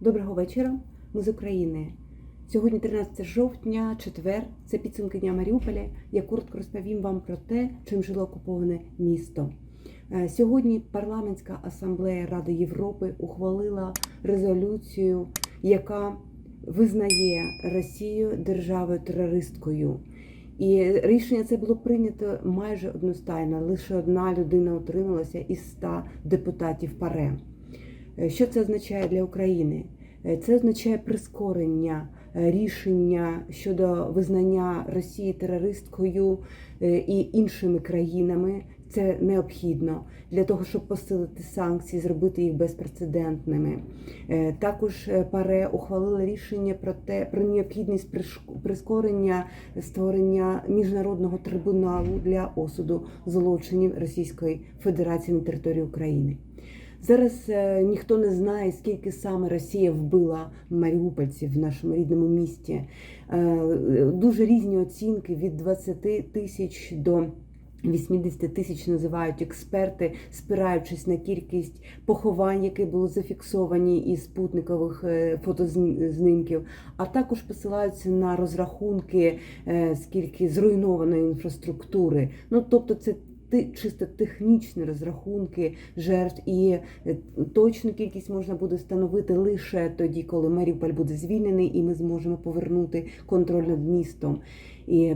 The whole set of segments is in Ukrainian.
Доброго вечора. Ми з України. Сьогодні 13 жовтня, четвер. Це підсумки дня Маріуполя. Я коротко розповім вам про те, чим жило окуповане місто. Е, Сьогодні парламентська асамблея Ради Європи ухвалила резолюцію, яка визнає Росію державою терористкою. І рішення це було прийнято майже одностайно. Лише одна людина утрималася із 100 депутатів ПАРЕ. Е, Що це означає для України? Е, Це означає прискорення е, рішення щодо визнання Росії терористкою і іншими країнами. Це необхідно для того, щоб посилити санкції, зробити їх безпрецедентними. Також ПАРЕ ухвалило рішення про те про необхідність прискорення створення міжнародного трибуналу для осуду злочинів Російської Федерації на території України. Зараз е, ніхто не знає, скільки саме Росія вбила маріупольців в нашому рідному місті. Е, Дуже різні оцінки від 20 тисяч до 80 тисяч називають експерти, спираючись на кількість поховань, які були зафіксовані із спутникових е, фотознімків, а також посилаються на розрахунки, скільки зруйнованої інфраструктури. Ну тобто, це чисто технічні розрахунки жертв, і е, точну кількість можна буде встановити лише тоді, коли Маріуполь буде звільнений, і ми зможемо повернути контроль над містом. І,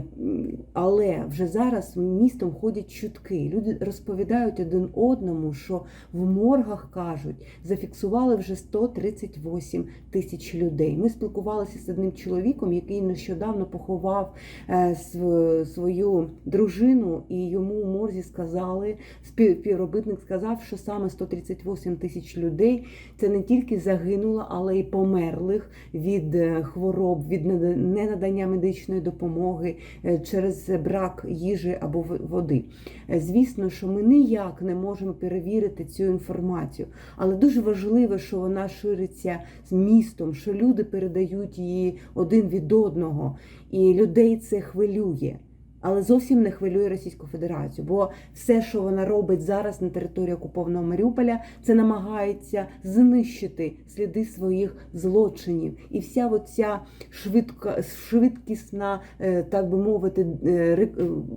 але вже зараз містом ходять чутки. Люди розповідають один одному, що в моргах кажуть, зафіксували вже 138 тисяч людей. Ми спілкувалися з одним чоловіком, який нещодавно поховав е, св- свою дружину, і йому у морзі сказали, співробітник сказав, що саме 138 тисяч людей це не тільки загинуло, але й померлих від е, хвороб, від нада- ненадання медичної допомоги е, через брак їжі або води. Е, Звісно, що ми ніяк не можемо перевірити цю інформацію, але дуже важливо, що вона шириться з містом, що люди передають її один від одного, і людей це хвилює. Але зовсім не хвилює Російську Федерацію, бо все, що вона робить зараз на території окупованого Маріуполя, це намагається знищити сліди своїх злочинів. І вся оця швидка, швидкісна, е, так би мовити, е, е,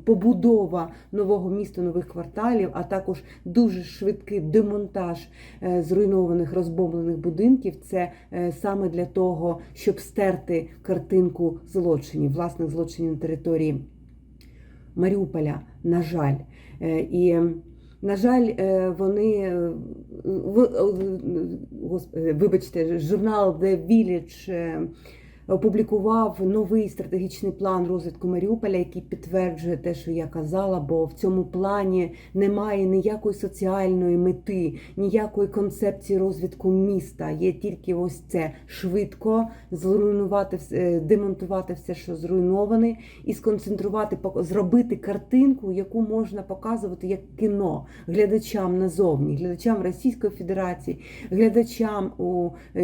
побудова нового міста, нових кварталів, а також дуже швидкий демонтаж зруйнованих розбомблених будинків. Це саме для того, щоб стерти картинку злочинів, власних злочинів на території. Маріуполя, на жаль. Е, І, на жаль, е, вони е, вибачте, журнал The Village опублікував новий стратегічний план розвитку Маріуполя, який підтверджує те, що я казала, бо в цьому плані немає ніякої соціальної мети, ніякої концепції розвитку міста. Є тільки ось це швидко зруйнувати все, демонтувати все, що зруйноване, і сконцентрувати, зробити картинку, яку можна показувати як кіно глядачам назовні, глядачам Російської Федерації, глядачам у е,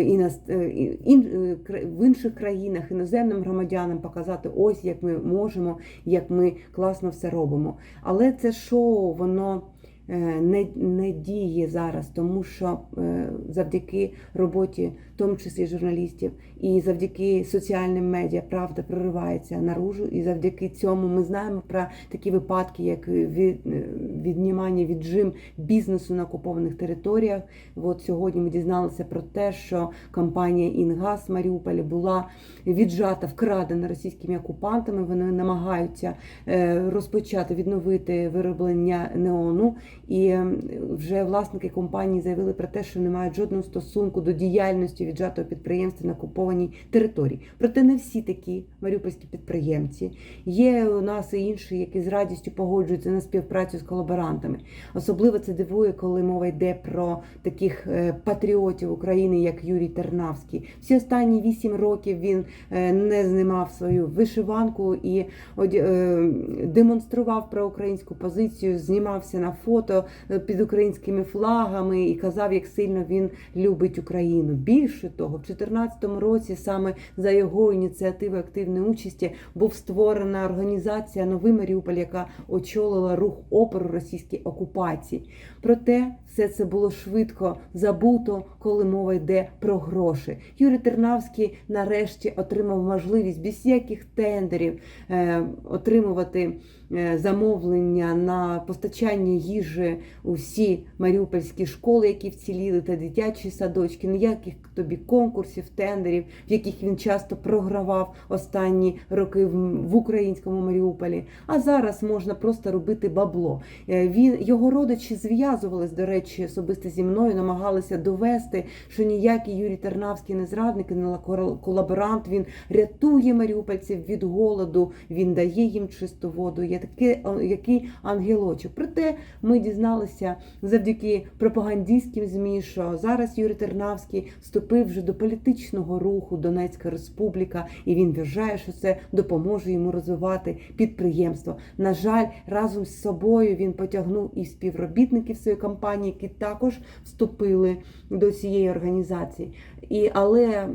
е, ін- е, в інших країнах, іноземним громадянам показати ось як ми можемо, як ми класно все робимо. Але це шоу, воно. е, Не, не діє зараз, тому що е, завдяки роботі, в тому числі журналістів, і завдяки соціальним медіа правда проривається наружу. І завдяки цьому ми знаємо про такі випадки, як від, е, віднімання віджим бізнесу на окупованих територіях. От сьогодні ми дізналися про те, що компанія Інгаз в Маріуполі була віджата, вкрадена російськими окупантами. Вони намагаються е, розпочати відновити вироблення неону. І е, вже власники компанії заявили про те, що не мають жодного стосунку до діяльності віджатого підприємства на окупованій території. Проте не всі такі маріупольські підприємці. Є у нас і інші, які з радістю погоджуються на співпрацю з колаборантами. Особливо це дивує, коли мова йде про таких е, патріотів України, як Юрій Тернавський. Всі останні вісім років він е, не знімав свою вишиванку і е, демонстрував проукраїнську позицію, знімався на фото. під українськими флагами і казав, як сильно він любить Україну. Більше того, в 2014 році саме за його ініціативи активної участі був створена організація Новий Маріуполь, яка очолила рух опору російській окупації. Проте все це було швидко забуто, коли мова йде про гроші. Юрій Тернавський нарешті отримав можливість без всяких тендерів е, отримувати е, замовлення на постачання їжі у всі маріупольські школи, які вціліли, та дитячі садочки, ніяких тобі конкурсів, тендерів, в яких він часто програвав останні роки в, в українському Маріуполі. А зараз можна просто робити бабло. Е, Він його родичі зв'язувались, до речі, особисто зі мною, намагалися довести, що ніякий Юрій Тернавський не зрадник, не колаборант. Він рятує маріупольців від голоду, він дає їм чисту воду. Є такий, який ангелочок. Проте ми дізналися завдяки пропагандистським змі, що зараз Юрій Тернавський вступив вже до політичного руху Донецька Республіка, і він вважає, що це допоможе йому розвивати підприємство. На жаль, разом з собою він потягнув і співробітників своєї компанії, які також вступили до цієї організації. І але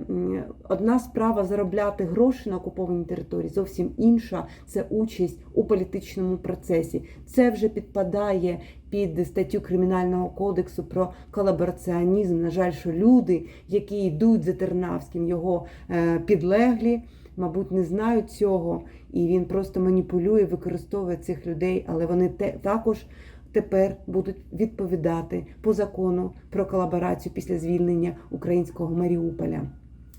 одна справа заробляти гроші на окупованій території, зовсім інша це участь у політичному процесі. Це вже підпадає під статтю кримінального кодексу про колабораціонізм. На жаль, що люди, які йдуть за Тернавським, його е, підлеглі. Мабуть, не знають цього, і він просто маніпулює, використовує цих людей, але вони те також тепер будуть відповідати по закону про колаборацію після звільнення українського Маріуполя.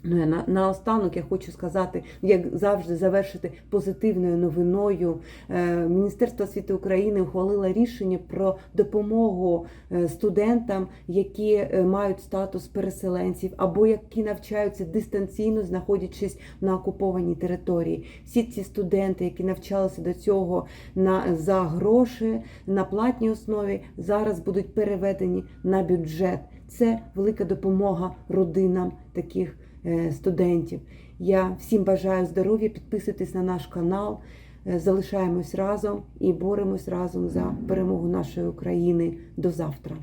Ну, я на, наостанок я хочу сказати, як завжди, завершити позитивною новиною. Е, Міністерство освіти України ухвалило рішення про допомогу е, студентам, які е, мають статус переселенців або які навчаються дистанційно, знаходячись на окупованій території. Всі ці студенти, які навчалися до цього на за гроші на платній основі, зараз будуть переведені на бюджет. Це велика допомога родинам таких студентів. Я всім бажаю здоров'я, підписуйтесь на наш канал, е, залишаємось разом і боремось разом за перемогу нашої України. До завтра.